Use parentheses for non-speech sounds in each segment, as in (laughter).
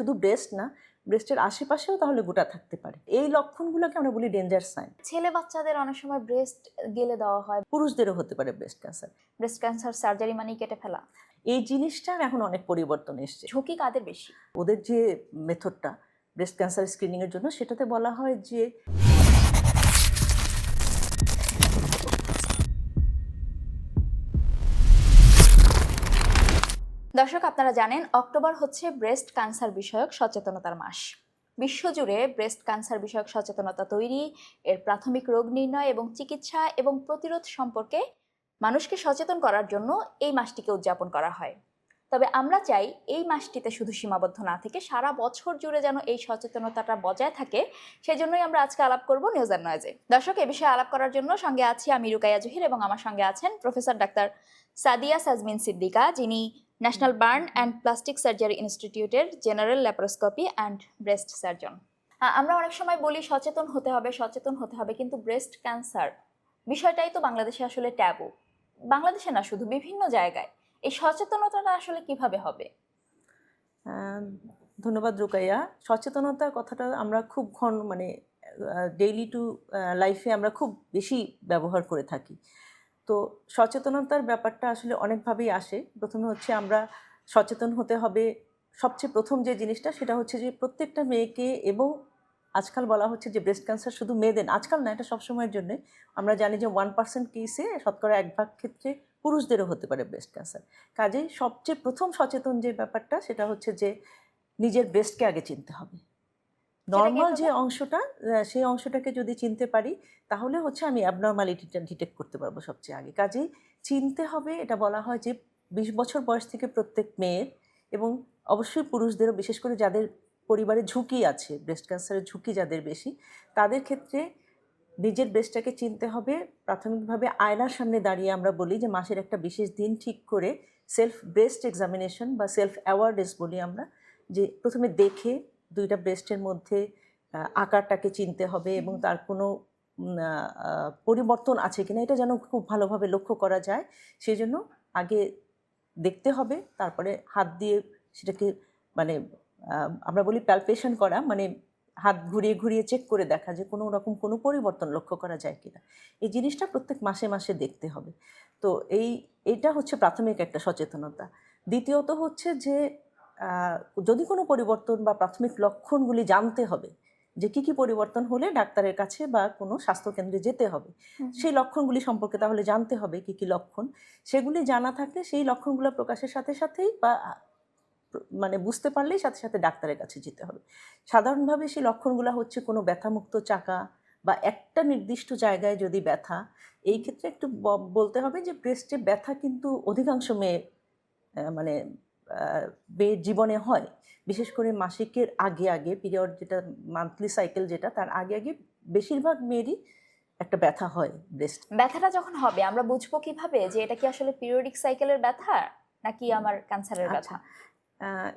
শুধু ব্রেস্ট না ব্রেস্টের আশেপাশেও তাহলে গোটা থাকতে পারে। এই লক্ষণগুলোকে আমরা বলি ডেঞ্জার সাইন ছেলে বাচ্চাদের অনেক সময় ব্রেস্ট গেলে দেওয়া হয়। পুরুষদেরও হতে পারে breast cancer breast cancer surgery মানেই কেটে ফেলা। এই জিনিসটার এখন অনেক পরিবর্তন এসছে। ঝুঁকি কাদের বেশি? ওদের যে মেথডটা ব্রেস্ট ক্যান্সার স্ক্রিনিংয়ের জন্য সেটাতে বলা হয় যে দর্শক, আপনারা জানেন অক্টোবর হচ্ছে ব্রেস্ট ক্যান্সার বিষয়ক সচেতনতার মাস। বিশ্বজুড়ে ব্রেস্ট ক্যান্সার বিষয়ক সচেতনতা তৈরি, এর প্রাথমিক রোগ নির্ণয় এবং চিকিৎসা এবং প্রতিরোধ সম্পর্কে মানুষকে সচেতন করার জন্য এই মাসটিকে উদযাপন করা হয়। তবে আমরা চাই এই মাসটিতে শুধু সীমাবদ্ধ না থেকে সারা বছর জুড়ে যেন এই সচেতনতাটা বজায় থাকে, সেজন্যই আমরা আজকে আলাপ করব নিউজ অ্যান্ড নয়েজে। দর্শক, এ বিষয়ে আলাপ করার জন্য সঙ্গে আছি আমি রুকাইয়া জহির এবং আমার সঙ্গে আছেন প্রফেসর ডাক্তার সাদিয়া সাজমিন সিদ্দিকা, যিনি national burn and plastic surgery ইনস্টিটিউটের general laparoscopy and breast surgeon আমরা অনেক সময় বলি সচেতন হতে হবে সচেতন হতে হবে কিন্তু ব্রেস্ট ক্যান্সার বিষয়টাই তো বাংলাদেশে আসলে ট্যাবু বাংলাদেশে না শুধু বিভিন্ন জায়গায়। এই সচেতনতাটা আসলে কীভাবে হবে? ধন্যবাদ রুকাইয়া। সচেতনতার কথাটা আমরা খুব ঘন মানে ডেইলি টু লাইফে আমরা খুব বেশি ব্যবহার করে থাকি। তো সচেতনতার ব্যাপারটা আসলে অনেকভাবেই আসে। প্রথমে হচ্ছে আমরা সচেতন হতে হবে। সবচেয়ে প্রথম যে জিনিসটা সেটা হচ্ছে যে প্রত্যেকটা মেয়েকে এবং আজকাল বলা হচ্ছে যে ব্রেস্ট ক্যান্সার শুধু মেয়েদের আজকাল না, এটা সবসময়ের জন্য। আমরা জানি যে ওয়ান পার্সেন্ট কেসে শতকরা এক ভাগ ক্ষেত্রে পুরুষদেরও হতে পারে ব্রেস্ট ক্যান্সার কাজেই সবচেয়ে প্রথম সচেতন যে ব্যাপারটা সেটা হচ্ছে যে নিজের ব্রেস্টকে আগে চিনতে হবে। নর্মাল যে অংশটা সেই অংশটাকে যদি চিনতে পারি তাহলে হচ্ছে আমি অ্যাবনর্মালিটিটা ডিটেক্ট করতে পারব সবচেয়ে আগে। কাজেই চিনতে হবে এটা বলা হয় যে বিশ বছর বয়স থেকে প্রত্যেক মেয়ের এবং অবশ্যই পুরুষদেরও বিশেষ করে যাদের পরিবারে ঝুঁকি আছে ব্রেস্ট ক্যান্সারের ঝুঁকি যাদের বেশি তাদের ক্ষেত্রে নিজের ব্রেস্টটাকে চিনতে হবে। প্রাথমিকভাবে আয়নার সামনে দাঁড়িয়ে আমরা বলি যে মাসের একটা বিশেষ দিন ঠিক করে সেলফ ব্রেস্ট এক্সামিনেশন বা সেলফ অ্যাওয়ারনেস বলি আমরা যে প্রথমে দেখে দুইটা ব্রেস্টের মধ্যে আকারটাকে চিনতে হবে এবং তার কোনো পরিবর্তন আছে কিনা এটা যেন খুব ভালোভাবে লক্ষ্য করা যায়। সেই জন্য আগে দেখতে হবে তারপরে হাত দিয়ে সেটাকে মানে আমরা বলি প্যালপেশন করা মানে হাত ঘুরিয়ে ঘুরিয়ে চেক করে দেখা যে কোনো রকম কোনো পরিবর্তন লক্ষ্য করা যায় কিনা। এই জিনিসটা প্রত্যেক মাসে মাসে দেখতে হবে। তো এই এটা হচ্ছে প্রাথমিক একটা সচেতনতা। দ্বিতীয়ত হচ্ছে যে যদি কোনো পরিবর্তন বা প্রাথমিক লক্ষণগুলি জানতে হবে যে কি কি পরিবর্তন হলে ডাক্তারের কাছে বা কোনো স্বাস্থ্যকেন্দ্রে যেতে হবে সেই লক্ষণগুলি সম্পর্কে তাহলে জানতে হবে কি কি লক্ষণ। সেগুলি জানা থাকলে সেই লক্ষণগুলো প্রকাশের সাথে সাথেই বা মানে বুঝতে পারলেই সাথে সাথে ডাক্তারের কাছে যেতে হবে। সাধারণভাবে সেই লক্ষণগুলো হচ্ছে কোনো ব্যথামুক্ত চাকা বা একটা নির্দিষ্ট জায়গায় যদি ব্যথা এই ক্ষেত্রে একটু বলতে হবে যে ব্রেস্টে ব্যথা কিন্তু অধিকাংশ মেয়ে মানে জীবনে হয়। বিশেষ করে মাসিকের আগে আগে পিরিয়ড যেটা মান্থলি সাইকেল যেটা তার আগে আগে বেশিরভাগ মেয়েরই একটা ব্যথা হয় ব্রেস্ট ব্যথাটা যখন হবে আমরা বুঝব কীভাবে যে এটা কি আসলে পিরিয়ডিক সাইকেলের ব্যথা নাকি আমার ক্যান্সারের আচ্ছা। ব্যথা?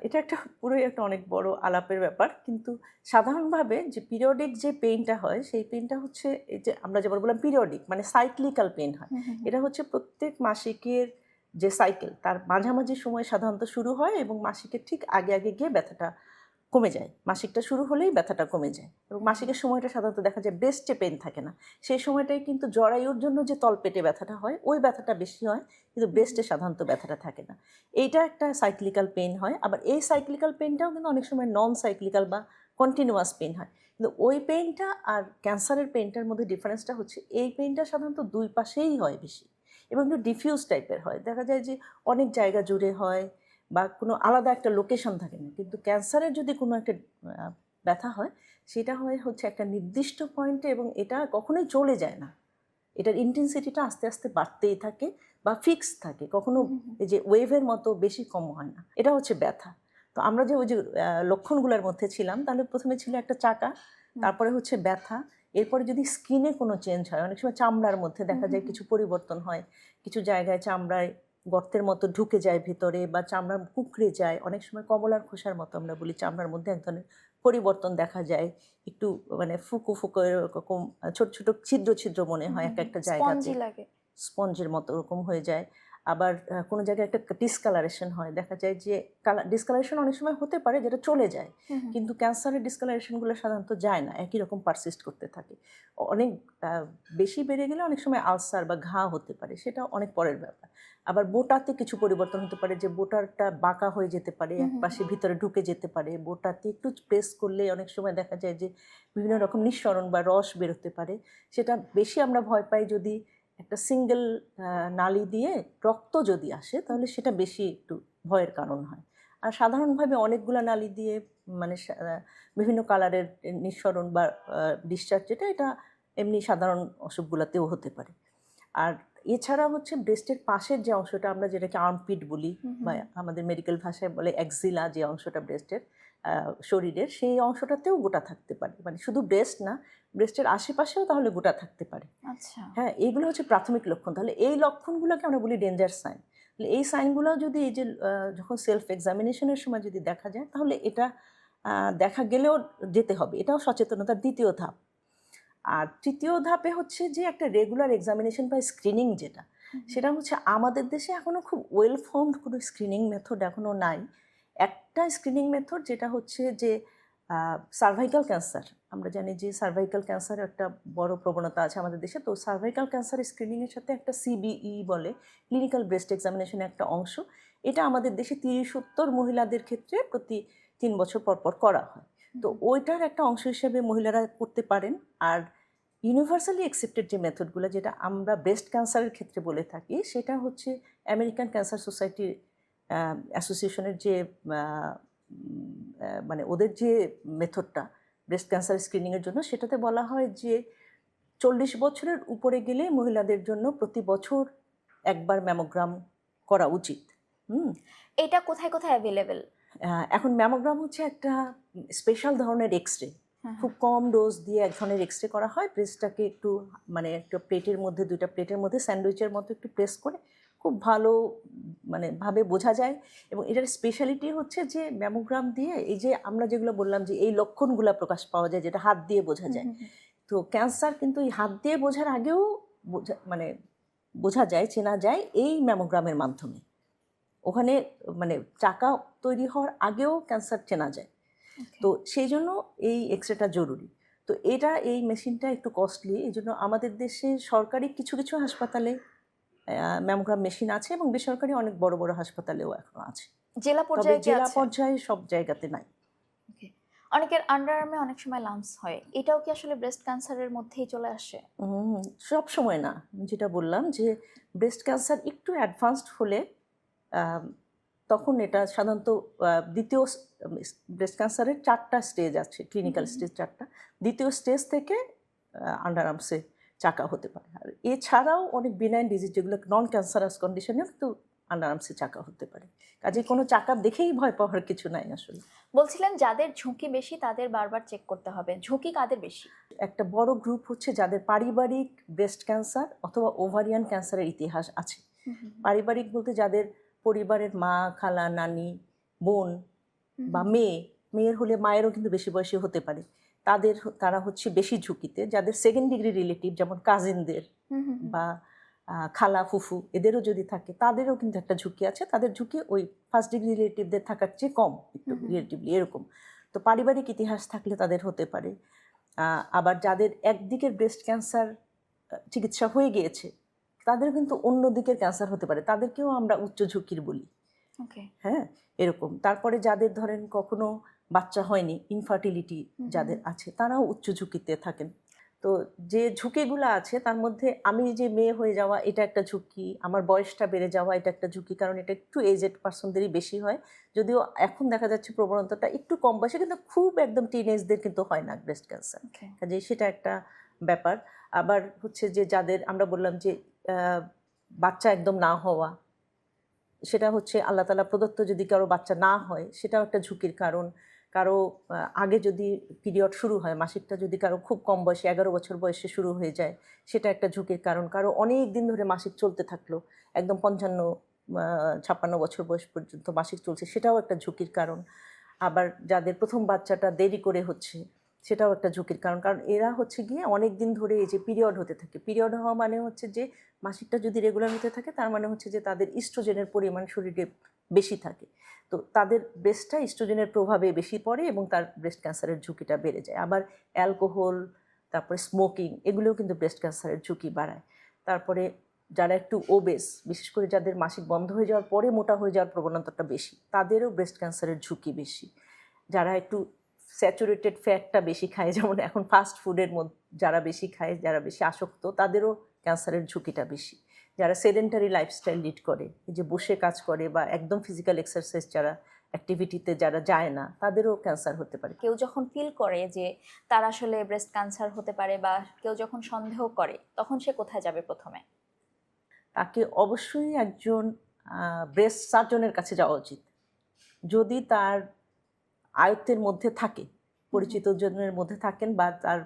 এটা একটা পুরোই একটা অনেক বড় আলাপের ব্যাপার। কিন্তু সাধারণভাবে যে পিরিয়ডিক যে পেইনটা হয় সেই পেইনটা হচ্ছে এই যে আমরা যেমন বললাম পিরিয়ডিক মানে সাইক্লিক্যাল পেইন হয়। এটা হচ্ছে প্রত্যেক মাসিকের যে সাইকেল তার মাঝামাঝি সময় সাধারণত শুরু হয় এবং মাসিকের ঠিক আগে আগে গিয়ে ব্যথাটা কমে যায়। মাসিকটা শুরু হলেই ব্যথাটা কমে যায় এবং মাসিকের সময়টা সাধারণত দেখা যায় ব্রেস্টে পেন থাকে না। সেই সময়টাই কিন্তু জরায়ুর জন্য যে তলপেটে ব্যথাটা হয়, ওই ব্যথাটা বেশি হয়, কিন্তু ব্রেস্টে সাধারণত ব্যথাটা থাকে না। এইটা একটা সাইক্লিক্যাল পেন হয়। আবার এই সাইক্লিক্যাল পেনটাও কিন্তু অনেক সময় নন সাইক্লিক্যাল বা কন্টিনিউয়াস পেন হয়। কিন্তু ওই পেনটা আর ক্যান্সারের পেনটার মধ্যে ডিফারেন্সটা হচ্ছে, এই পেনটা সাধারণত দুই পাশেই হয় বেশি। এবং একটু ডিফিউজ টাইপের হয়। দেখা যায় যে অনেক জায়গা জুড়ে হয় বা কোনো আলাদা একটা লোকেশন থাকে না। কিন্তু ক্যান্সারের যদি কোনো একটা ব্যথা হয় সেটা হয় হচ্ছে একটা নির্দিষ্ট পয়েন্টে এবং এটা কখনোই চলে যায় না। এটার ইন্টেন্সিটিটা আস্তে আস্তে বাড়তেই থাকে বা ফিক্স থাকে। কখনো এই যে ওয়েভের মতো বেশি কম হয় না। এটা হচ্ছে ব্যথা। তো আমরা যে ওই যে লক্ষণগুলোর মধ্যে ছিলাম তাহলে প্রথমে ছিল একটা চাকা তারপরে হচ্ছে ব্যথা। এরপরে যদি স্কিনে কোনো চেঞ্জ হয় অনেক সময় চামড়ার মধ্যে দেখা যায় কিছু পরিবর্তন হয় কিছু জায়গায় চামড়ায় গর্তের মতো ঢুকে যায় ভিতরে বা চামড়া কুঁকড়ে যায়। অনেক সময় কমলার খোসার মতো আমরা বলি চামড়ার মধ্যে এক ধরনের পরিবর্তন দেখা যায়। একটু মানে ফুকো ফুকো এরকম ছোট ছোট ছিদ্র ছিদ্র মনে হয় এক একটা জায়গাতে। লাগে। স্পঞ্জের মতো ওরকম হয়ে যায়। আবার কোনো জায়গায় একটা ডিসকালারেশন হয়। দেখা যায় যে কালার ডিসকালারেশন অনেক সময় হতে পারে যেটা চলে যায় কিন্তু ক্যান্সারের ডিসকালারেশনগুলো সাধারণত যায় না একই রকম পারসিস্ট করতে থাকে। অনেক বেশি বেড়ে গেলে অনেক সময় আলসার বা ঘা হতে পারে সেটা অনেক পরের ব্যাপার। আবার বোটাতে কিছু পরিবর্তন হতে পারে যে বোটারটা বাঁকা হয়ে যেতে পারে এক পাশে ভিতরে ঢুকে যেতে পারে। বোটাতে একটু প্রেস করলে অনেক সময় দেখা যায় যে বিভিন্ন রকম নিঃসরণ বা রস বেরোতে পারে। সেটা বেশি আমরা ভয় পাই যদি একটা সিঙ্গেল নালি দিয়ে রক্ত যদি আসে তাহলে সেটা বেশি একটু ভয়ের কারণ হয়। আর সাধারণভাবে অনেকগুলো নালি দিয়ে মানে বিভিন্ন কালারের নিঃসরণ বা ডিসচার্জ যেটা এটা এমনি সাধারণ অসুখগুলোতেও হতে পারে। আর এছাড়া হচ্ছে ব্রেস্টের পাশের যে অংশটা আমরা যেটাকে আর্মপিট বলি বা আমাদের মেডিকেল ভাষায় বলে এক্সিলা যে অংশটা ব্রেস্টের শরীরের সেই অংশটাতেও গোটা থাকতে পারে। মানে শুধু ব্রেস্ট না ব্রেস্টের আশেপাশেও তাহলে গোটা থাকতে পারে। আচ্ছা। হ্যাঁ এইগুলো হচ্ছে প্রাথমিক লক্ষণ। তাহলে এই লক্ষণগুলোকে আমরা বলি ডেঞ্জার সাইন তাহলে এই সাইনগুলো যদি এই যে যখন সেলফ এক্সামিনেশনের সময় যদি দেখা যায় তাহলে এটা দেখা গেলেও যেতে হবে। এটাও সচেতনতার দ্বিতীয় ধাপ। আর তৃতীয় ধাপে হচ্ছে যে একটা রেগুলার এক্সামিনেশন বা স্ক্রিনিং যেটা সেটা হচ্ছে আমাদের দেশে এখনও খুব ওয়েল ফর্মড কোনো স্ক্রিনিং মেথড এখনও নাই। একটা স্ক্রিনিং মেথড যেটা হচ্ছে যে সার্ভাইকাল ক্যান্সার আমরা জানি যে সার্ভাইকাল ক্যান্সার একটা বড় প্রবণতা আছে আমাদের দেশে। তো সার্ভাইকাল ক্যান্সার স্ক্রিনিংয়ের সাথে একটা সিবিই বলে ক্লিনিক্যাল ব্রেস্ট এক্সামিনেশন একটা অংশ। এটা আমাদের দেশে তিরিশ উত্তর মহিলাদের ক্ষেত্রে প্রতি তিন বছর পর পর করা হয়। তো ওইটার একটা অংশ হিসেবে মহিলারা করতে পারেন। আর ইউনিভার্সালি অ্যাকসেপ্টেড যে মেথডগুলো যেটা আমরা ব্রেস্ট ক্যান্সারের ক্ষেত্রে বলে থাকি সেটা হচ্ছে আমেরিকান ক্যান্সার সোসাইটি অ্যাসোসিয়েশনের যে মানে ওদের যে মেথডটা ব্রেস্ট ক্যান্সার স্ক্রিনিংয়ের জন্য সেটাতে বলা হয় যে চল্লিশ বছরের উপরে গেলে মহিলাদের জন্য প্রতি বছর একবার ম্যামোগ্রাম করা উচিত। হুম? এটা কোথায় কোথায় অ্যাভেলেবেল এখন ম্যামোগ্রাম হচ্ছে একটা স্পেশাল ধরনের এক্স রে খুব কম ডোজ দিয়ে এক ধরনের এক্স রে করা হয়। প্রেসটাকে একটু মানে একটা প্লেটের মধ্যে দুইটা প্লেটের মধ্যে স্যান্ডউইচের মতো একটু প্রেস করে খুব ভালো মানে ভাবে বোঝা যায় এবং এটার স্পেশালিটি হচ্ছে যে ম্যামোগ্রাম দিয়ে এই যে আমরা যেগুলো বললাম যে এই লক্ষণগুলো প্রকাশ পাওয়া যায় যেটা হাত দিয়ে বোঝা যায়। তো ক্যান্সার কিন্তু এই হাত দিয়ে বোঝার আগেও বোঝা মানে বোঝা যায় চেনা যায় এই ম্যামোগ্রামের মাধ্যমে। ওখানে মানে চাকা তৈরি হওয়ার আগেও ক্যান্সার চেনা যায়। তো সেই জন্য এই এক্সরেটা জরুরি। তো এটা এই মেশিনটা একটু কস্টলি এই জন্য আমাদের দেশে সরকারি কিছু কিছু হাসপাতালে ম্যামোগ্রাম মেশিন আছে এবং বেসরকারি অনেক বড় বড় হাসপাতালেও এখনও আছে। জেলা পর্যায়ে জেলা পর্যায়ে সব জায়গাতে নাই। অনেকের আন্ডারআর্মে অনেক সময় লামস হয়। এটাও কি আসলে ব্রেস্ট ক্যান্সারের মধ্যেই চলে আসে? সব সময় না। যেটা বললাম যে ব্রেস্ট ক্যান্সার একটু অ্যাডভান্সড হলে তখন এটা সাধারণত দ্বিতীয় ব্রেস্ট ক্যান্সারের চারটা স্টেজ আছে ক্লিনিক্যাল স্টেজ চারটা। দ্বিতীয় স্টেজ থেকে আন্ডার আর্মসে চাকা হতে পারে। আর এছাড়াও অনেক বিনাইন ডিজিজ যেগুলো নন ক্যান্সারাস কন্ডিশনেও কিন্তু আন্ডার আর্মসে চাকা হতে পারে। কাজে কোনো চাকা দেখেই ভয় পাওয়ার কিছু নাই আসলে। বলছিলেন যাদের ঝুঁকি বেশি তাদের বারবার চেক করতে হবে। ঝুঁকি কাদের বেশি? একটা বড় গ্রুপ হচ্ছে যাদের পারিবারিক ব্রেস্ট ক্যান্সার অথবা ওভারিয়ান ক্যান্সারের ইতিহাস আছে। পারিবারিক বলতে যাদের পরিবারের মা খালা নানি বোন বা মেয়ে মেয়ের হলে মায়েরও কিন্তু বেশি বয়সী হতে পারে। তাদের তারা হচ্ছে বেশি ঝুঁকিতে যাদের সেকেন্ড ডিগ্রি রিলেটিভ যেমন কাজিনদের বা খালা ফুফু এদেরও যদি থাকে তাদেরও কিন্তু একটা ঝুঁকি আছে। তাদের ঝুঁকি ওই ফার্স্ট ডিগ্রি রিলেটিভদের থাকার চেয়ে কম একটু। রিলেটিভলি এরকম। তো পারিবারিক ইতিহাস থাকলে তাদের হতে পারে। আবার যাদের একদিকের ব্রেস্ট ক্যান্সার চিকিৎসা হয়ে গিয়েছে তাদের কিন্তু অন্য দিকের ক্যান্সার হতে পারে। তাদেরকেও আমরা উচ্চ ঝুঁকির বলি। ওকে হ্যাঁ এরকম। তারপরে যাদের ধরেন কখনো বাচ্চা হয়নি ইনফার্টিলিটি যাদের আছে তারাও উচ্চ ঝুঁকিতে থাকেন। তো যে ঝুঁকিগুলো আছে তার মধ্যে আমি যে মেয়ে হয়ে যাওয়া এটা একটা ঝুঁকি আমার বয়সটা বেড়ে যাওয়া এটা একটা ঝুঁকি কারণ এটা একটু এজেড পার্সনদেরই বেশি হয়। যদিও এখন দেখা যাচ্ছে প্রবণতাটা একটু কম বয়সে কিন্তু খুব একদম টিনেজদের কিন্তু হয় না ব্রেস্ট ক্যান্সার কাজে সেটা একটা ব্যাপার। আবার হচ্ছে যে যাদের আমরা বললাম যে বাচ্চা একদম না হওয়া সেটা হচ্ছে আল্লাহ তালা প্রদত্ত যদি কারও বাচ্চা না হয় সেটাও একটা ঝুঁকির কারণ। কারও আগে যদি পিরিয়ড শুরু হয়, মাসিকটা যদি কারও খুব কম বয়সে, এগারো বছর বয়সে শুরু হয়ে যায়, সেটা একটা ঝুঁকির কারণ। কারও অনেক দিন ধরে মাসিক চলতে থাকল, একদম পঞ্চান্ন ছাপ্পান্ন বছর বয়স পর্যন্ত মাসিক চলছে, সেটাও একটা ঝুঁকির কারণ। আবার যাদের প্রথম বাচ্চাটা দেরি করে হচ্ছে, সেটাও একটা ঝুঁকির কারণ। কারণ এরা হচ্ছে গিয়ে অনেক দিন ধরে এই যে পিরিয়ড হতে থাকে। পিরিয়ড হওয়া মানে হচ্ছে যে, মাসিকটা যদি রেগুলার হতে থাকে, তার মানে হচ্ছে যে তাদের ইস্ট্রোজেনের পরিমাণ শরীরে বেশি থাকে। তো তাদের ব্রেস্টটা ইস্ট্রোজেনের প্রভাবে বেশি পড়ে এবং তার ব্রেস্ট ক্যান্সারের ঝুঁকিটা বেড়ে যায়। আবার অ্যালকোহল তারপরে স্মোকিং এগুলোও কিন্তু ব্রেস্ট ক্যান্সারের ঝুঁকি বাড়ায়। তারপরে যারা একটু ওবেস বিশেষ করে যাদের মাসিক বন্ধ হয়ে যাওয়ার পরে মোটা হয়ে যাওয়ার প্রবণতাটা বেশি, তাদেরও ব্রেস্ট ক্যান্সারের ঝুঁকি বেশি। যারা একটু স্যাচুরেটেড ফ্যাটটা বেশি খায়, যেমন এখন ফাস্ট ফুডের মধ্যে যারা বেশি খায়, যারা বেশি আসক্ত, তাদেরও ক্যান্সারের ঝুঁকিটা বেশি। যারা সেডেন্টারি লাইফস্টাইল লিড করে এই যে বসে কাজ করে বা একদম ফিজিক্যাল এক্সারসাইজ যারা অ্যাক্টিভিটিতে যারা যায় না তাদেরও ক্যান্সার হতে পারে। কেউ যখন ফিল করে যে তার আসলে ব্রেস্ট ক্যান্সার হতে পারে বা কেউ যখন সন্দেহ করে তখন সে কোথায় যাবে প্রথমে? তাকে অবশ্যই একজন ব্রেস্ট সার্জনের কাছে যাওয়া উচিত। যদি তার আয়ত্তের মধ্যে থাকে পরিচিত জনের মধ্যে থাকেন বা তার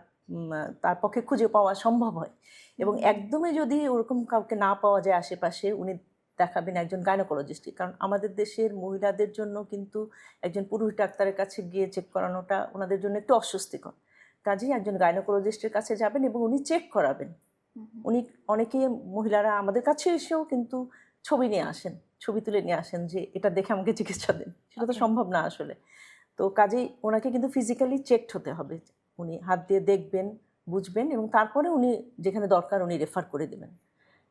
তার পক্ষে খুঁজে পাওয়া সম্ভব হয়। এবং একদমই যদি ওরকম কাউকে না পাওয়া যায় আশেপাশে উনি দেখাবেন একজন গাইনোকোলজিস্টকে কারণ আমাদের দেশের মহিলাদের জন্য কিন্তু একজন পুরুষ ডাক্তারের কাছে গিয়ে চেক করানোটা ওনাদের জন্য একটু অস্বস্তিকর। কাজেই একজন গাইনোকোলজিস্টের কাছে যাবেন এবং উনি চেক করাবেন। উনি অনেকে মহিলারা আমাদের কাছে এসেও কিন্তু ছবি নিয়ে আসেন ছবি তুলে নিয়ে আসেন যে এটা দেখে আমাকে চিকিৎসা দেন। সেটা তো সম্ভব না আসলে। তো কাজেই ওনাকে কিন্তু ফিজিক্যালি চেকড হতে হবে। উনি হাত দিয়ে দেখবেন, বুঝবেন এবং তারপরে উনি যেখানে দরকার উনি রেফার করে দেবেন।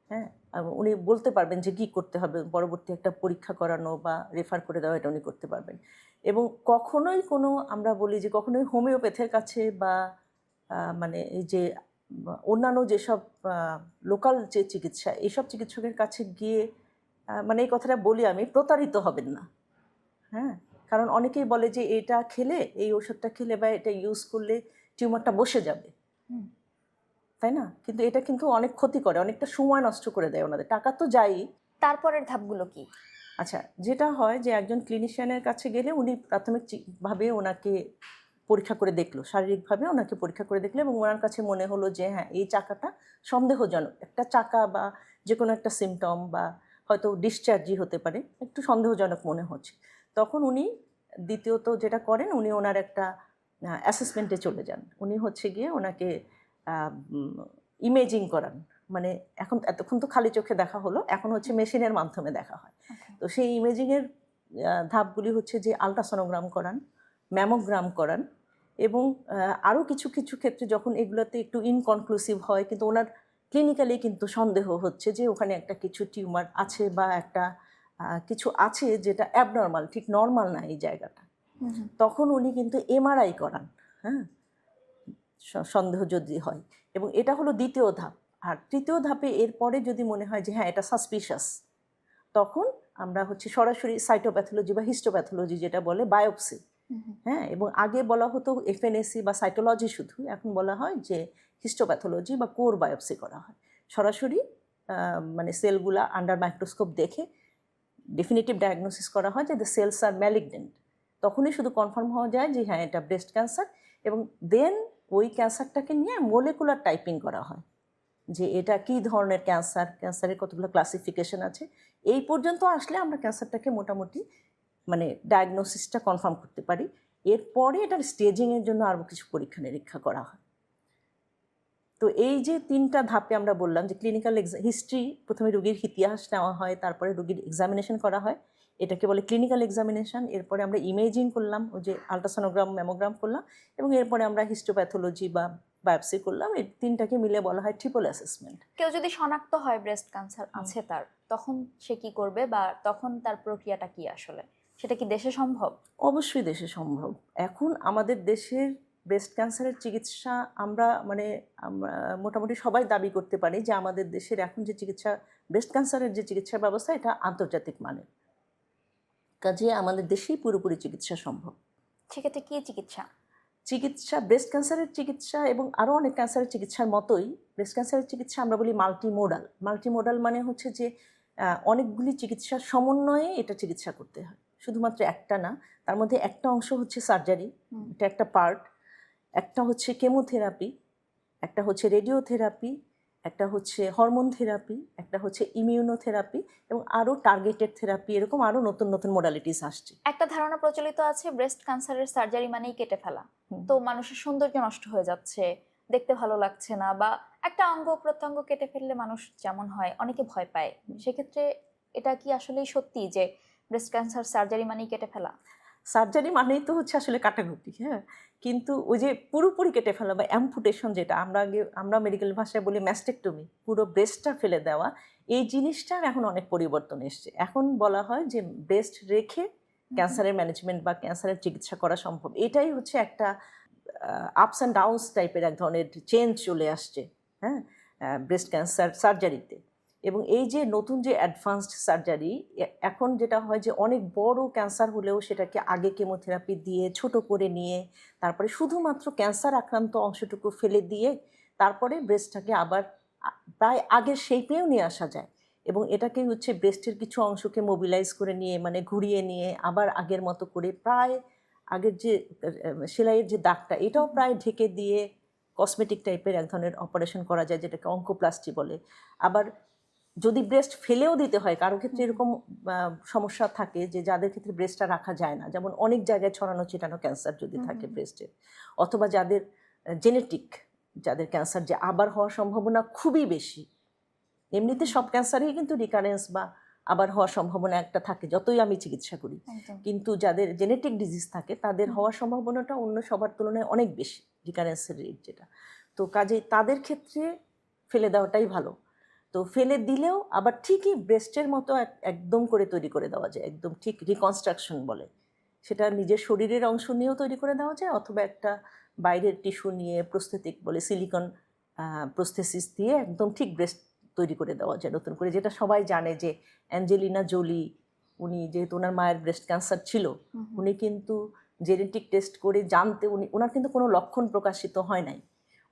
হ্যাঁ? উনি বলতে পারবেন যে কী করতে হবে, পরবর্তী একটা পরীক্ষা করানো বা রেফার করে দেওয়া এটা উনি করতে পারবেন। এবং কখনোই কোনো আমরা বলি যে কখনোই হোমিওপ্যাথের কাছে বা মানে এই যে, অন্যান্য যেসব লোকাল যে চিকিৎসা, এইসব চিকিৎসকের কাছে গিয়ে মানে এই কথাটা বলি আমি, প্রতারিত হবেন না। হ্যাঁ? কারণ অনেকেই বলে যে এটা খেলে, এই ওষুধটা খেলে বা এটা ইউজ করলে টিউমারটা বসে যাবে। তাই না? কিন্তু এটা কিন্তু অনেক ক্ষতি করে অনেকটা সময় নষ্ট করে দেয় ওনাদের। টাকা তো যায়ই তারপরের ধাপগুলো কি? আচ্ছা যেটা হয় যে একজন ক্লিনিশিয়ানের কাছে গেলে উনি প্রাথমিকভাবে ওনাকে পরীক্ষা করে দেখল শারীরিকভাবে ওনাকে পরীক্ষা করে দেখল এবং ওনার কাছে মনে হলো যে হ্যাঁ এই চাকাটা সন্দেহজনক। একটা চাকা বা যে কোনো একটা সিমটম বা হয়তো ডিসচার্জই হতে পারে একটু সন্দেহজনক মনে হচ্ছে। তখন উনি দ্বিতীয়ত যেটা করেন উনি ওনার একটা অ্যাসেসমেন্টে চলে যান। উনি হচ্ছে গিয়ে ওনাকে ইমেজিং করান। মানে এখন এতক্ষণ তো খালি চোখে দেখা হলো এখন হচ্ছে মেশিনের মাধ্যমে দেখা হয়। তো সেই ইমেজিংয়ের ধাপগুলি হচ্ছে যে আলট্রাসোনোগ্রাম করান ম্যামোগ্রাম করান এবং আরও কিছু কিছু ক্ষেত্রে যখন এগুলোতে একটু ইনকনক্লুসিভ হয় কিন্তু ওনার ক্লিনিক্যালি কিন্তু সন্দেহ হচ্ছে যে ওখানে একটা কিছু টিউমার আছে বা একটা কিছু আছে যেটা অ্যাবনর্মাল ঠিক নর্মাল না এই জায়গাটা। তখন উনি কিন্তু এমআরআই করান হ্যাঁ? সন্দেহ যদি হয়। এবং এটা হলো দ্বিতীয় ধাপ। আর তৃতীয় ধাপে এরপরে যদি মনে হয় যে হ্যাঁ এটা সাসপিশাস তখন আমরা হচ্ছে সরাসরি সাইটোপ্যাথোলজি বা হিস্টোপ্যাথোলজি যেটা বলে বায়োপসি হ্যাঁ? এবং আগে বলা হতো এফএনএসি বা সাইটোলজি শুধু। এখন বলা হয় যে হিস্টোপ্যাথোলজি বা কোর বায়োপসি করা হয়। সরাসরি মানে সেলগুলা আন্ডার মাইক্রোস্কোপ দেখে ডেফিনেটিভ ডায়াগনোসিস করা হয় যে দ্য সেলস আর ম্যালিগনেন্ট তখনই শুধু কনফার্ম হওয়া যায় যে হ্যাঁ এটা ব্রেস্ট ক্যান্সার এবং দেন ওই ক্যান্সারটাকে নিয়ে মোলেকুলার টাইপিং করা হয় যে এটা কী ধরনের ক্যান্সার, ক্যান্সারের কতগুলো ক্লাসিফিকেশন আছে, এই পর্যন্ত আসলে আমরা ক্যান্সারটাকে মোটামুটি মানে ডায়াগনোসিসটা কনফার্ম করতে পারি। এরপরে এটার স্টেজিংয়ের জন্য আরও কিছু পরীক্ষা নিরীক্ষা করা হয়। তো এই যে তিনটা ধাপে আমরা বললাম যে ক্লিনিক্যাল হিস্ট্রি প্রথমে রুগীর ইতিহাস নেওয়া হয়, তারপরে রুগীর এক্সামিনেশন করা হয়। এটাকে বলে ক্লিনিক্যাল এক্সামিনেশন এরপরে আমরা ইমেজিং করলাম ওই যে আলট্রাসোনোগ্রাম ম্যামোগ্রাম করলাম এবং এরপরে আমরা হিস্টোপ্যাথোলজি বা বায়োপসি করলাম। এই তিনটাকে মিলে বলা হয় ট্রিপল অ্যাসেসমেন্ট কেউ যদি শনাক্ত হয় ব্রেস্ট ক্যান্সার আছে তার তখন সে কি করবে বা তখন তার প্রক্রিয়াটা কি আসলে? সেটা কি দেশে সম্ভব? অবশ্যই দেশে সম্ভব। এখন আমাদের দেশের ব্রেস্ট ক্যান্সারের চিকিৎসা আমরা মানে আমরা মোটামুটি সবাই দাবি করতে পারি যে আমাদের দেশের এখন যে চিকিৎসা ব্রেস্ট ক্যান্সারের যে চিকিৎসা ব্যবস্থা এটা আন্তর্জাতিক মানের। কাজে আমাদের দেশেই পুরোপুরি চিকিৎসা সম্ভব। সেক্ষেত্রে কী চিকিৎসা? চিকিৎসা ব্রেস্ট ক্যান্সারের চিকিৎসা এবং আরও অনেক ক্যান্সারের চিকিৎসার মতোই ব্রেস্ট ক্যান্সারের চিকিৎসা আমরা বলি মাল্টিমোডাল মাল্টিমোডাল মানে হচ্ছে যে অনেকগুলি চিকিৎসার সমন্বয়ে এটা চিকিৎসা করতে হয়। শুধুমাত্র একটা না তার মধ্যে একটা অংশ হচ্ছে সার্জারি এটা একটা পার্ট একটা হচ্ছে কেমোথেরাপি একটা হচ্ছে রেডিওথেরাপি একটা হচ্ছে হরমোন থেরাপি একটা হচ্ছে ইমিউনোথেরাপি এবং আরও টার্গেটেড থেরাপি এরকম আরও নতুন নতুন মোডালিটিস আসছে। একটা ধারণা প্রচলিত আছে ব্রেস্ট ক্যান্সারের সার্জারি মানেই কেটে ফেলা। তো মানুষের সৌন্দর্য নষ্ট হয়ে যাচ্ছে দেখতে ভালো লাগছে না বা একটা অঙ্গ প্রত্যঙ্গ কেটে ফেললে মানুষ যেমন হয় অনেকে ভয় পায়। সেক্ষেত্রে এটা কি আসলেই সত্যি যে ব্রেস্ট ক্যান্সার সার্জারি মানেই কেটে ফেলা? সার্জারি মানেই তো হচ্ছে আসলে কাটাকুটি হ্যাঁ? কিন্তু ওই যে পুরোপুরি কেটে ফেলা বা অ্যাম্পুটেশন যেটা আমরা আগে আমরা মেডিকেল ভাষায় বলি ম্যাস্টেকটমি পুরো ব্রেস্টটা ফেলে দেওয়া এই জিনিসটার এখন অনেক পরিবর্তন এসছে। এখন বলা হয় যে ব্রেস্ট রেখে ক্যান্সারের ম্যানেজমেন্ট বা ক্যান্সারের চিকিৎসা করা সম্ভব। এটাই হচ্ছে একটা আপস অ্যান্ড ডাউনস টাইপের এক ধরনের চেঞ্জ চলে আসছে হ্যাঁ? ব্রেস্ট ক্যান্সার সার্জারিতে এবং এই যে নতুন যে অ্যাডভান্সড সার্জারি এখন যেটা হয় যে অনেক বড় ক্যান্সার হলেও সেটাকে আগে কেমোথেরাপি দিয়ে, ছোট করে নিয়ে, তারপরে শুধুমাত্র ক্যান্সার আক্রান্ত অংশটুকু ফেলে দিয়ে, তারপরে ব্রেস্টটাকে আবার প্রায় আগের শেপেও নিয়ে আসা যায়। এবং এটাকে হচ্ছে ব্রেস্টের কিছু অংশকে মোবিলাইজ করে নিয়ে মানে ঘুরিয়ে নিয়ে, আবার আগের মতো করে প্রায় আগের যে সেলাইয়ের যে দাগটা, এটাও প্রায় ঢেকে দিয়ে কসমেটিক টাইপের এক ধরনের অপারেশন করা যায়, যেটাকে অঙ্কোপ্লাস্টি বলে। আবার যদি ব্রেস্ট ফেলেও দিতে হয় কারও ক্ষেত্রে এরকম সমস্যা থাকে যে যাদের ক্ষেত্রে ব্রেস্টটা রাখা যায় না। যেমন অনেক জায়গায় ছড়ানো ছিটানো ক্যান্সার যদি থাকে। ব্রেস্টের অথবা যাদের জেনেটিক যাদের ক্যান্সার যে আবার হওয়ার সম্ভাবনা খুবই বেশি। এমনিতে সব ক্যান্সারেই কিন্তু রিকারেন্স বা আবার হওয়ার সম্ভাবনা একটা থাকে যতই আমি চিকিৎসা করি। কিন্তু যাদের জেনেটিক ডিজিজ থাকে তাদের হওয়ার সম্ভাবনাটা অন্য সবার তুলনায় অনেক বেশি রিকারেন্সের রেট যেটা। তো কাজেই তাদের ক্ষেত্রে ফেলে দেওয়াটাই ভালো। তো ফেলে দিলেও আবার ঠিকই ব্রেস্টের মতো এক- একদম করে তৈরি করে দেওয়া যায় একদম ঠিক রিকনস্ট্রাকশন বলে। সেটা নিজের শরীরের অংশ নিয়েও তৈরি করে দেওয়া যায় অথবা একটা বাইরের টিস্যু নিয়ে প্রস্থেটিক বলে সিলিকন প্রস্থেসিস দিয়ে একদম ঠিক ব্রেস্ট তৈরি করে দেওয়া যায় নতুন করে। যেটা সবাই জানে যে অ্যাঞ্জেলিনা জোলি উনি যেহেতু ওনার মায়ের ব্রেস্ট ক্যান্সার ছিল। উনি কিন্তু জেনেটিক টেস্ট করে জানতে উনি ওনার কিন্তু কোনো লক্ষণ প্রকাশিত হয় নাই।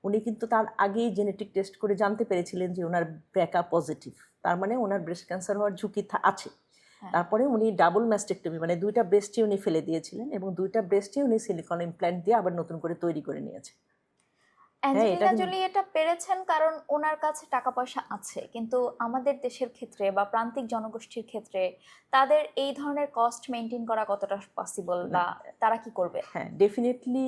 উনি কিন্তু তার আগেই জেনেটিক টেস্ট করে জানতে পেরেছিলেন যে ওনার ব্র্যাকা পজিটিভ তার মানে ওনার ব্রেস্ট ক্যান্সার হওয়ার ঝুঁকি আছে। হ্যাঁ। তারপরে উনি ডাবল ম্যাস্টেক্টমি মানে দুইটা ব্রেস্টই উনি ফেলে দিয়েছিলেন এবং দুইটা ব্রেস্টই উনি সিলিকন ইমপ্ল্যান্ট দিয়ে আবার নতুন করে তৈরি করে নিয়েছে। অ্যাঞ্জেলিনা জোলি এটা পেরেছেন কারণ ওনার কাছে টাকা পয়সা আছে কিন্তু আমাদের দেশের ক্ষেত্রে বা প্রান্তিক জনগোষ্ঠীর ক্ষেত্রে তাদের এই ধরনের কস্ট মেনটেন করা কতটা পসিবল বা তারা কি করবে? হ্যাঁ ডেফিনেটলি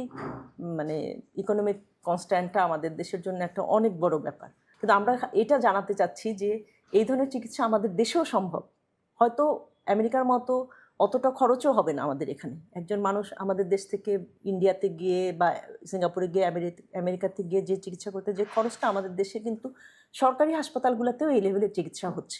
মানে ইকোনমিক কনস্ট্যান্টটা আমাদের দেশের জন্য একটা অনেক বড় ব্যাপার। কিন্তু আমরা এটা জানাতে চাচ্ছি যে এই ধরনের চিকিৎসা আমাদের দেশেও সম্ভব। হয়তো আমেরিকার মতো অতটা খরচও হবে না আমাদের এখানে। একজন মানুষ আমাদের দেশ থেকে ইন্ডিয়াতে গিয়ে বা সিঙ্গাপুরে গিয়ে আমেরিকাতে গিয়ে যে চিকিৎসা করতে যে খরচটা আমাদের দেশে কিন্তু সরকারি হাসপাতালগুলোতেও এই লেভেলের চিকিৎসা হচ্ছে।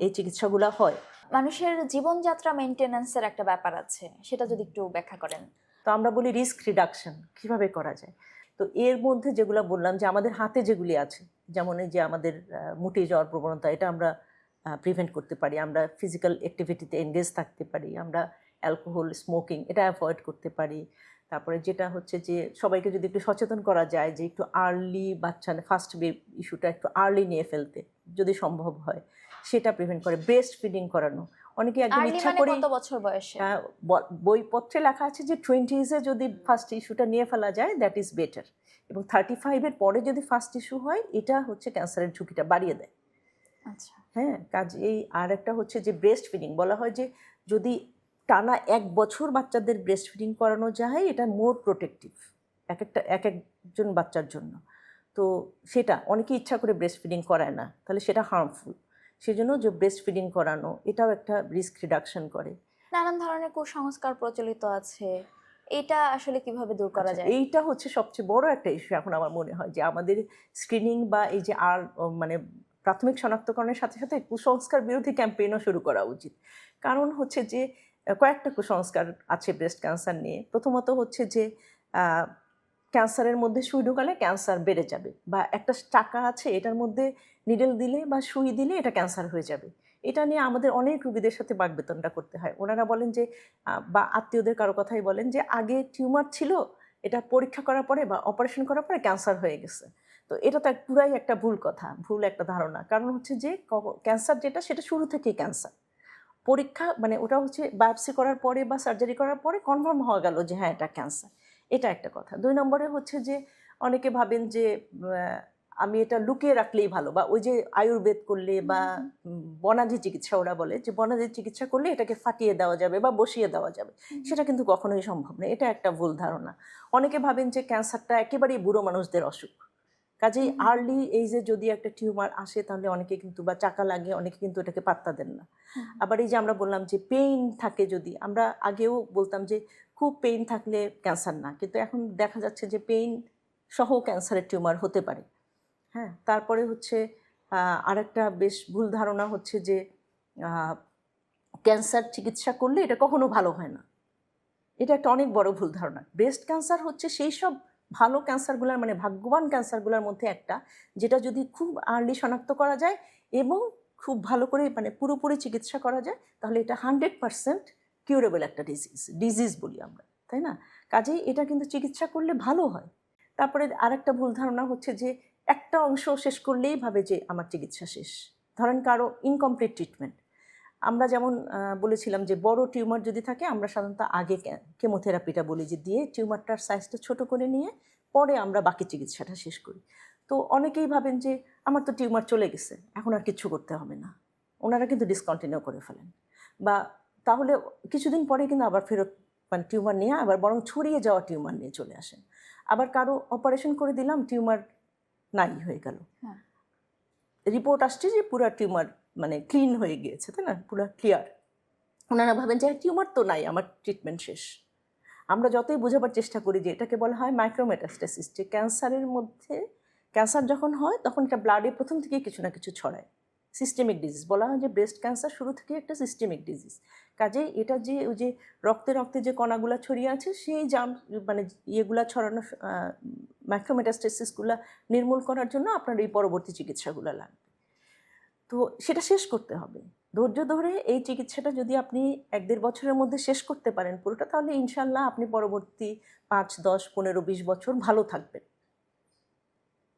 এই চিকিৎসাগুলো হয়। মানুষের জীবনযাত্রা মেনটেন্যান্সের একটা ব্যাপার আছে। সেটা যদি একটু ব্যাখ্যা করেন। তো আমরা বলি রিস্ক রিডাকশন কীভাবে করা যায়? তো এর মধ্যে যেগুলো বললাম যে আমাদের হাতে যেগুলি আছে, যেমন এই যে আমাদের মুটে যাওয়ার প্রবণতা, এটা আমরা প্রিভেন্ট করতে পারি, আমরা ফিজিক্যাল অ্যাক্টিভিটিতে এনগেজ থাকতে পারি, আমরা অ্যালকোহল স্মোকিং এটা অ্যাভয়েড করতে পারি। তারপরে যেটা হচ্ছে যে সবাইকে যদি একটু সচেতন করা যায় যে একটু আর্লি বাচ্চা ফার্স্ট বেব ইস্যুটা একটু আর্লি নিয়ে ফেলতে যদি সম্ভব হয়, সেটা প্রিভেন্ট করে। ব্রেস্ট ফিডিং করানো অনেকে একদম ইচ্ছা মানে করে কত বছর বয়সে? বইপত্রে লেখা আছে যে টোয়েন্টিজে যদি ফার্স্ট ইস্যুটা নিয়ে ফেলা যায় দ্যাট ইজ বেটার এবং থার্টি ফাইভের পরে যদি ফার্স্ট ইস্যু হয় এটা হচ্ছে ক্যান্সারের ঝুঁকিটা বাড়িয়ে দেয়। আচ্ছা। হ্যাঁ কাজ এই আর একটা হচ্ছে যে ব্রেস্ট ফিডিং বলা হয় যে যদি টানা এক বছর বাচ্চাদের ব্রেস্ট ফিডিং করানো যায় এটা মোর প্রোটেক্টিভ এক একটা এক একজন বাচ্চার জন্য। তো সেটা অনেকে ইচ্ছা করে ব্রেস্ট ফিডিং করায় না তাহলে সেটা হার্মফুল সেজন্য যে ব্রেস্ট ফিডিং করানো এটাও একটা রিস্ক রিডাকশন করে। নানান ধরনের কুসংস্কার প্রচলিত আছে। এটা আসলে কীভাবে দূর করা আচ্ছা, যায়? এইটা হচ্ছে সবচেয়ে বড় একটা ইস্যু এখন আমার মনে হয় যে আমাদের স্ক্রিনিং বা এই যে আর মানে প্রাথমিক শনাক্তকরণের সাথে সাথে কুসংস্কার বিরোধী ক্যাম্পেইনও শুরু করা উচিত। কারণ হচ্ছে যে কয়েকটা কুসংস্কার আছে ব্রেস্ট ক্যান্সার নিয়ে। প্রথমত হচ্ছে যে ক্যান্সারের মধ্যে সুই ঢোকালে ক্যান্সার বেড়ে যাবে বা একটা টাকা আছে এটার মধ্যে নিডেল দিলে বা সুই দিলে এটা ক্যান্সার হয়ে যাবে। এটা নিয়ে আমাদের অনেক রুগীদের সাথে বাগবেতনটা করতে হয়। ওনারা বলেন যে বা আত্মীয়দের কারও কথাই বলেন যে, আগে টিউমার ছিল, এটা পরীক্ষা করার পরে বা অপারেশন করার পরে ক্যান্সার হয়ে গেছে। তো এটা তো পুরাই একটা ভুল কথা, ভুল একটা ধারণা। কারণ হচ্ছে যে ক্যান্সার যেটা, সেটা শুরু থেকেই ক্যান্সার পরীক্ষা মানে ওটা হচ্ছে বায়োপসি করার পরে বা সার্জারি করার পরে কনফার্ম হওয়া গেল যে হ্যাঁ এটা ক্যান্সার এটা একটা কথা। দুই নম্বরে হচ্ছে যে, অনেকে ভাবেন যে আমি এটা লুকিয়ে রাখলেই ভালো বা ওই যে আয়ুর্বেদ করলে বা বনাজি চিকিৎসা ওরা বলে যে বনাজি চিকিৎসা করলে এটাকে ফাটিয়ে দেওয়া যাবে বা বসিয়ে দেওয়া যাবে। সেটা কিন্তু কখনোই সম্ভব নয় এটা একটা ভুল ধারণা। অনেকে ভাবেন যে ক্যান্সারটা একেবারেই বুড়ো মানুষদের অসুখ। কাজেই। আর্লি এইজে যদি একটা টিউমার আসে তাহলে অনেকে কিন্তু বা চাকা লাগে অনেকে কিন্তু এটাকে পাত্তা দেন না। আবার এই যে আমরা বললাম যে পেইন থাকে যদি আমরা আগেও বলতাম যে খুব পেইন থাকলে ক্যান্সার না কিন্তু এখন দেখা যাচ্ছে যে পেইন সহ ক্যান্সারের টিউমার হতে পারে। হ্যাঁ তারপরে হচ্ছে আরেকটা বেশ ভুল ধারণা হচ্ছে যে ক্যান্সার চিকিৎসা করলে এটা কখনো ভালো হয় না। এটা একটা অনেক বড় ভুল ধারণা। ব্রেস্ট ক্যান্সার হচ্ছে সেই সব ভালো ক্যান্সারগুলোর মানে ভাগ্যবান ক্যান্সারগুলোর মধ্যে একটা, যেটা যদি খুব আর্লি শনাক্ত করা যায় এবং খুব ভালো করে মানে পুরোপুরি চিকিৎসা করা যায়, তাহলে এটা হান্ড্রেড পারসেন্ট কিউরেবল একটা ডিজিজ ডিজিজ বলি আমরা, তাই না? কাজেই এটা কিন্তু চিকিৎসা করলে ভালো হয়। তারপরে আরেকটা ভুল ধারণা হচ্ছে যে একটা অংশ শেষ করলেই ভাবে যে আমার চিকিৎসা শেষ। ধরেন কারও ইনকমপ্লিট ট্রিটমেন্ট আমরা যেমন বলেছিলাম যে বড় টিউমার যদি থাকে, আমরা সাধারণত আগে কেমোথেরাপিটা বলি যে দিয়ে টিউমারটার সাইজটা ছোট করে নিয়ে পরে আমরা বাকি চিকিৎসাটা শেষ করি। তো অনেকেই ভাবেন যে আমার তো টিউমার চলে গেছে, এখন আর কিছু করতে হবে না। ওনারা কিন্তু ডিসকন্টিনিউ করে ফেলেন। বা তাহলে কিছুদিন পরে কিন্তু আবার ফেরত মানে টিউমার নিয়ে আবার বরং ছড়িয়ে যাওয়া টিউমার নিয়ে চলে আসেন। আবার কারও অপারেশন করে দিলাম, টিউমার নাই হয়ে গেল। হ্যাঁ। রিপোর্ট আসছে যে পুরা টিউমার মানে ক্লিন হয়ে গিয়েছে তাই না? পুরো ক্লিয়ার ওনারা ভাবেন যে টিউমার তো নাই আমার ট্রিটমেন্ট শেষ। আমরা যতই বোঝাবার চেষ্টা করি যে এটাকে বলা হয় মাইক্রোমেটাস্টাসিস যে ক্যান্সারের মধ্যে ক্যান্সার যখন হয় তখন এটা ব্লাডে প্রথম থেকে কিছু না কিছু ছড়ায়। সিস্টেমিক ডিজিজ বলা হয় যে ব্রেস্ট ক্যান্সার শুরু থেকে একটা সিস্টেমিক ডিজিজ কাজেই এটা যে, ওই যে রক্তে রক্তে যে কণাগুলো ছড়িয়ে আছে, সেই জাম মানে ইয়েগুলা ছড়ানো মাইক্রোমেটাস্টাসিসগুলো নির্মূল করার জন্য আপনার এই পরবর্তী চিকিৎসাগুলো লাগবে। তো সেটা শেষ করতে হবে। ধৈর্য ধরে এই চিকিৎসাটা যদি আপনি এক দেড় বছরের মধ্যে শেষ করতে পারেন পুরোটা, তাহলে ইনশাল্লাহ আপনি পরবর্তী পাঁচ, দশ, পনেরো, বিশ বছর ভালো থাকবেন।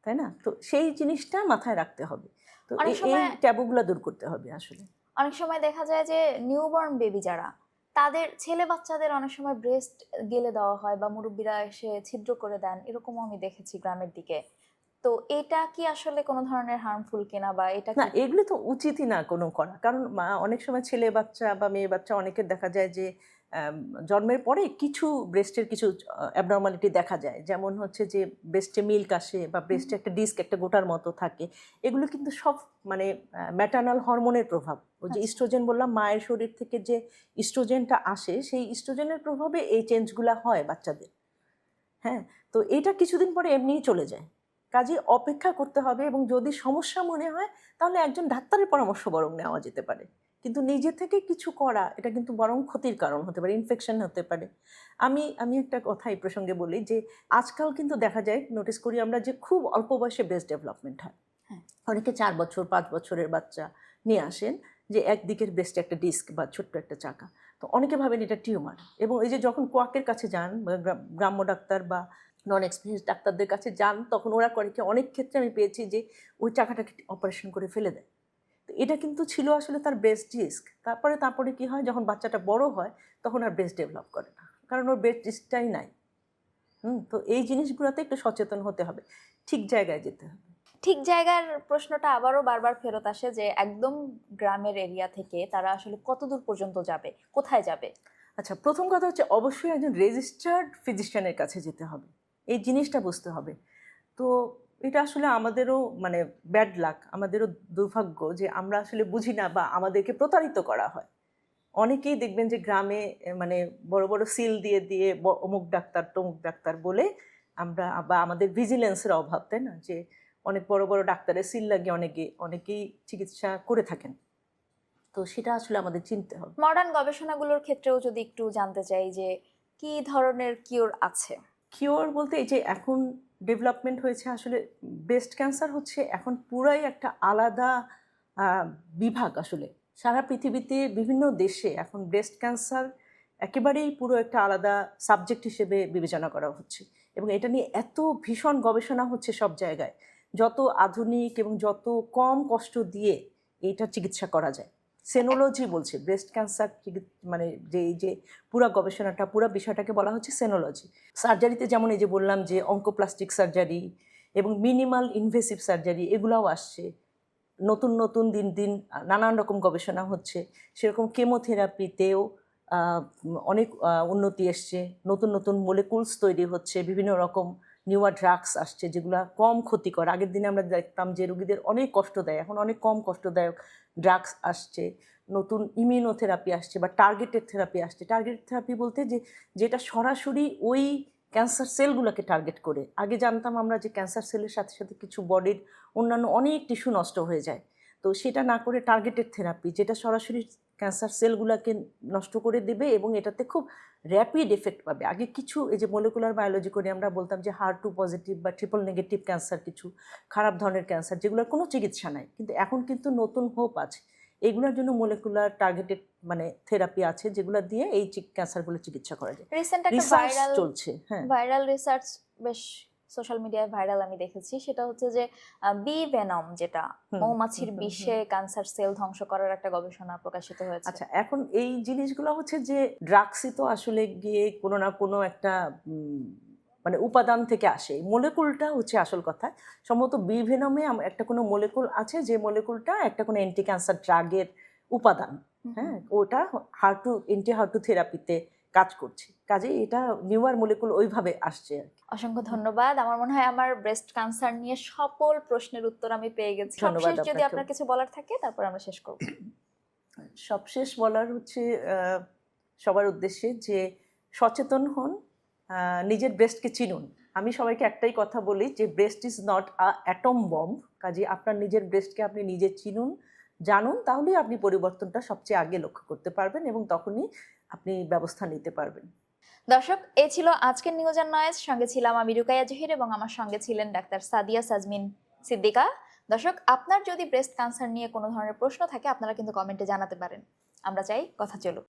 তাই না? তো সেই জিনিসটা মাথায় রাখতে হবে। তো এই- ট্যাবুগুলো দূর করতে হবে আসলে। অনেক সময় দেখা যায় যে নিউবর্ন বেবি যারা তাদের ছেলে বাচ্চাদের অনেক সময় ব্রেস্ট গেলে দেওয়া হয় বা মুরব্বীরা এসে ছিদ্র করে দেন এরকমও আমি দেখেছি গ্রামের দিকে। তো এটা কি আসলে কোনো ধরনের হার্মফুল কিনা বা এটা না এগুলো তো উচিতই না কোনো করা। কারণ অনেক সময় ছেলে বাচ্চা বা মেয়ে বাচ্চা অনেকের দেখা যায় যে জন্মের পরে কিছু ব্রেস্টের কিছু অ্যাবনর্মালিটি দেখা যায়। যেমন হচ্ছে যে ব্রেস্টে মিল্ক আসে বা ব্রেস্টে একটা ডিস্ক একটা গোটার মতো থাকে। এগুলো কিন্তু সব মানে ম্যাটার্নাল হরমোনের প্রভাব। ওই যে আচ্ছা। ইস্ট্রোজেন বললাম মায়ের শরীর থেকে যে ইস্ট্রোজেনটা আসে সেই ইস্ট্রোজেনের প্রভাবে এই চেঞ্জগুলো হয় বাচ্চাদের। হ্যাঁ? তো এটা কিছুদিন পরে এমনিই চলে যায়। কাজে অপেক্ষা করতে হবে এবং যদি সমস্যা মনে হয় তাহলে একজন ডাক্তারের পরামর্শ বরং নেওয়া যেতে পারে। কিন্তু নিজে থেকে কিছু করা এটা কিন্তু বরং ক্ষতির কারণ হতে পারে ইনফেকশন হতে পারে। আমি আমি একটা কথা এই প্রসঙ্গে বলি যে আজকাল কিন্তু দেখা যায় নোটিস করি আমরা যে খুব অল্প বয়সে ব্রেস্ট ডেভেলপমেন্ট হয়। হ্যাঁ। অনেকে চার বছর পাঁচ বছরের বাচ্চা নিয়ে আসেন যে একদিকের ব্রেস্টে একটা ডিস্ক বা ছোট্ট একটা চাকা। তো অনেকে ভাবেন এটা টিউমার এবং এই যে যখন কোয়াকের কাছে যান বা গ্রাম্য ডাক্তার বা নন এক্সপিরিয়েন্স ডাক্তারদের কাছে যান তখন ওরা করে কি অনেক ক্ষেত্রে আমি পেয়েছি যে ওই চাকাটাকে অপারেশন করে ফেলে দেয়। তো এটা কিন্তু ছিল আসলে তার ব্রেস্ট ডিস্ক তারপরে তারপরে কি হয়? যখন বাচ্চাটা বড় হয় তখন আর ব্রেস্ট ডেভেলপ করে না। কারণ ওর ব্রেস্ট ডিস্কটাই নাই। হুম তো এই জিনিসগুলোতে একটু সচেতন হতে হবে। ঠিক জায়গায় যেতে হবে। ঠিক জায়গার প্রশ্নটা আবারও বারবার ফেরত আসে যে একদম গ্রামের এরিয়া থেকে তারা আসলে কত দূর পর্যন্ত যাবে? কোথায় যাবে? আচ্ছা প্রথম কথা হচ্ছে অবশ্যই একজন রেজিস্টার্ড ফিজিশিয়ানের কাছে যেতে হবে। এই জিনিসটা বুঝতে হবে। তো এটা আসলে আমাদেরও মানে ব্যাড লাক আমাদেরও দুর্ভাগ্য যে আমরা আসলে বুঝি না বা আমাদেরকে প্রতারিত করা হয়। অনেকেই দেখবেন যে গ্রামে মানে বড় বড় সিল দিয়ে দিয়ে অমুক ডাক্তার তমুক ডাক্তার বলে আমরা বা আমাদের ভিজিলেন্সের অভাব তাই না? যে অনেক বড় বড় ডাক্তারের সিল লাগিয়ে অনেকে অনেকেই চিকিৎসা করে থাকেন। তো সেটা আসলে আমাদের চিনতে হবে। মডার্ন গবেষণাগুলোর ক্ষেত্রেও যদি একটু জানতে চাই যে কি ধরনের কিওর আছে? কিওর বলতে এই যে এখন ডেভেলপমেন্ট হয়েছে। আসলে ব্রেস্ট ক্যান্সার হচ্ছে এখন পুরাই একটা আলাদা বিভাগ আসলে। সারা পৃথিবীতে বিভিন্ন দেশে এখন ব্রেস্ট ক্যান্সার একেবারেই পুরো একটা আলাদা সাবজেক্ট হিসেবে বিবেচনা করা হচ্ছে। এবং এটা নিয়ে এত ভীষণ গবেষণা হচ্ছে সব জায়গায়। যত আধুনিক এবং যত কম কষ্ট দিয়ে এইটা চিকিৎসা করা যায়। সেনোলজি বলছে ব্রেস্ট ক্যান্সার মানে যে, এই যে পুরা গবেষণাটা, পুরো বিষয়টাকে বলা হচ্ছে সেনোলজি সার্জারিতে যেমন এই যে বললাম যে অঙ্কোপ্লাস্টিক সার্জারি এবং মিনিমাল ইনভেসিভ সার্জারি এগুলাও আসছে। নতুন নতুন দিন দিন নানান রকম গবেষণা হচ্ছে। সেরকম কেমোথেরাপিতেও অনেক উন্নতি এসছে। নতুন নতুন মোলেকুলস তৈরি হচ্ছে। বিভিন্ন রকম নিউয়ার ড্রাগস আসছে যেগুলো কম ক্ষতিকর। আগের দিনে আমরা দেখতাম যে রুগীদের অনেক কষ্ট দেয়, এখন অনেক কম কষ্টদায়ক ড্রাগস আসছে, নতুন ইমিউনোথেরাপি আসছে বা টার্গেটেড থেরাপি আসছে। টার্গেটেড থেরাপি বলতে যে, যেটা সরাসরি ওই ক্যান্সার সেলগুলোকে টার্গেট করে। আগে জানতাম আমরা যে ক্যান্সার সেলের সাথে সাথে কিছু বডির অন্যান্য অনেক টিস্যু নষ্ট হয়ে যায়। তো সেটা না করে টার্গেটেড থেরাপি যেটা সরাসরি ক্যান্সার সেলগুলোকে নষ্ট করে দেবে এবং এটাতে খুব র্যাপিড এফেক্ট পাবে। আগে কিছু এই যে মলিকুলার বায়োলজি করে আমরা বলতাম যে হার টু পজিটিভ বা ট্রিপল নেগেটিভ ক্যান্সার কিছু খারাপ ধরনের ক্যান্সার যেগুলোর কোনো চিকিৎসা নাই। কিন্তু এখন কিন্তু নতুন হোপ আছে। এগুলোর জন্য মলিকুলার টার্গেটেড মানে থেরাপি আছে যেগুলো দিয়ে এই ক্যান্সারগুলো চিকিৎসা করা যায়। রিসেন্ট একটা ভাইরাল চলছে হ্যাঁ। ভাইরাল রিসার্চ বেশ সোশ্যাল মিডিয়ায় ভাইরাল আমি দেখেছি সেটা হচ্ছে যে বি ভেনম যেটা মৌমাছির বিষে ক্যান্সার সেল ধ্বংস করার একটা গবেষণা প্রকাশিত হয়েছে। আচ্ছা এখন এই জিনিসগুলো হচ্ছে যে ড্রাগসই তো আসলে গিয়ে কোনো না কোনো একটা মানে উপাদান থেকে আসে। মলেকুলটা হচ্ছে আসল কথা। সম্ভবত বি বিভিনমে একটা কোনো মলেকুল আছে যে মলেকুলটা একটা কোনো অ্যান্টি ক্যান্সার ড্রাগের উপাদান হ্যাঁ ওটা হার্টু এন্টি হার্টু থেরাপিতে কাজ করছে। কাজে এটা নিউয়ার মলেকুল ওইভাবে আসছে আর কি। অসংখ্য ধন্যবাদ। আমার মনে হয় আমার ব্রেস্ট ক্যান্সার নিয়ে সকল প্রশ্নের উত্তর আমি পেয়ে গেছি। ধন্যবাদ সবশেষ যদি আপনার কিছু বলার থাকে তারপর আমরা শেষ করব। (clears throat) সবশেষ বলার হচ্ছে সবার উদ্দেশ্যে যে সচেতন হন নিজের ব্রেস্টকে চিনুন। আমি সবাইকে একটাই কথা বলি যে breast is not a atom bomb কাজে আপনার নিজের ব্রেস্টকে আপনি নিজে চিনুন। জানুন, তাহলেই আপনি পরিবর্তনটা সবচেয়ে আগে লক্ষ্য করতে পারবেন এবং তখনই আপনি ব্যবস্থা নিতে পারবেন। দর্শক, এ ছিল আজকের নিউজ অ্যান্ড নয়েজ সঙ্গে ছিলাম আমি রুকাইয়া জহির এবং আমার সঙ্গে ছিলেন ডাক্তার সাদিয়া সাজমিন সিদ্দিকা। দর্শক, আপনার যদি ব্রেস্ট ক্যান্সার নিয়ে কোনো ধরনের প্রশ্ন থাকে, আপনারা কিন্তু কমেন্টে জানাতে পারেন। আমরা চাই কথা চলুক।